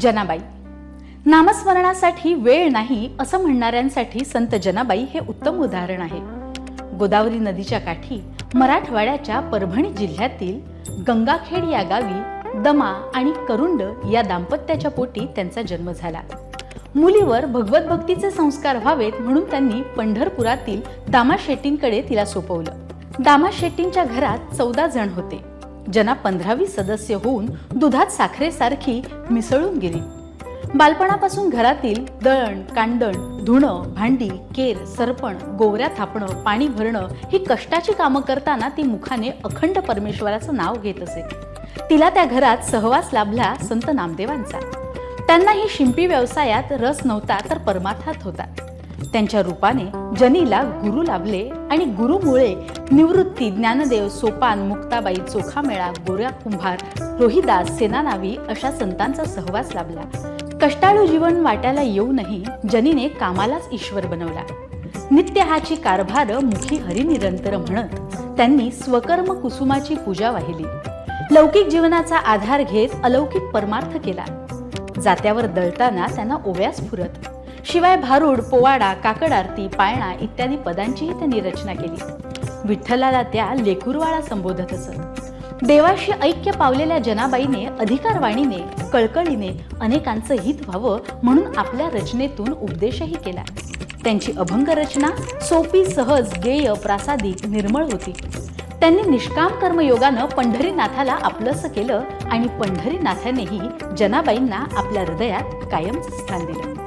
जनाबाई. नामस्मरणासाठी वेळ नाही असं म्हणणाऱ्यांसाठी संत जनाबाई हे उत्तम उदाहरण आहे. गोदावरी नदीच्या काठी मराठवाड्याच्या परभणी जिल्ह्यातील गंगाखेड या गावी दमा आणि करुंड या दाम्पत्याच्या पोटी त्यांचा जन्म झाला. मुलीवर भगवत भक्तीचे संस्कार व्हावेत म्हणून त्यांनी पंढरपुरातील दामा शेट्टींकडे तिला सोपवलं. दामा शेट्टींच्या घरात चौदा जण होते. जना पंधरावी सदस्य होऊन दुधात साखरेसारखी मिसळून गेली. बालपणापासून घरातील दळण कांडण धुणं भांडी केर सरपण गोवऱ्या थापणं पाणी भरणं ही कष्टाची कामं करताना ती मुखाने अखंड परमेश्वराचं नाव घेत असे. तिला त्या घरात सहवास लाभला संत नामदेवांचा. त्यांना ही शिंपी व्यवसायात रस नव्हता तर परमार्थात होता. त्यांच्या रूपाने जनीला गुरु लाभले आणि गुरुमुळे निवृत्ती ज्ञानदेव सोपान मुक्ताबाई चोखामेळा गोऱ्या कुंभार रोहिदास सेनानावी अशा संतांचा सहवास लाभला. कष्टाळू जीवन वाट्याला येऊनही जनीने कामालाच ईश्वर बनवला. नित्य हाची कारभार मुखी हरिनिरंतर म्हणत त्यांनी स्वकर्म कुसुमाची पूजा वाहिली. लौकिक जीवनाचा आधार घेत अलौकिक परमार्थ केला. जात्यावर दळताना त्यांना ओव्यास फुरत शिवाय भारूड पोवाडा काकड आरती पाळणा इत्यादी पदांचीही त्यांनी रचना केली. विठ्ठलाला त्या लेकुरवाळा संबोधत असत. देवाशी ऐक्य पावलेल्या जनाबाईने अधिकारवाणीने कळकळीने अनेकांचं हित व्हावं म्हणून आपल्या रचनेतून उपदेशही केला. त्यांची अभंग रचना सोपी सहज गेय प्रासादिक निर्मळ होती. त्यांनी निष्काम कर्मयोगानं पंढरीनाथाला आपलंसं केलं आणि पंढरीनाथानेही जनाबाईंना आपल्या हृदयात कायम स्थान दिलं.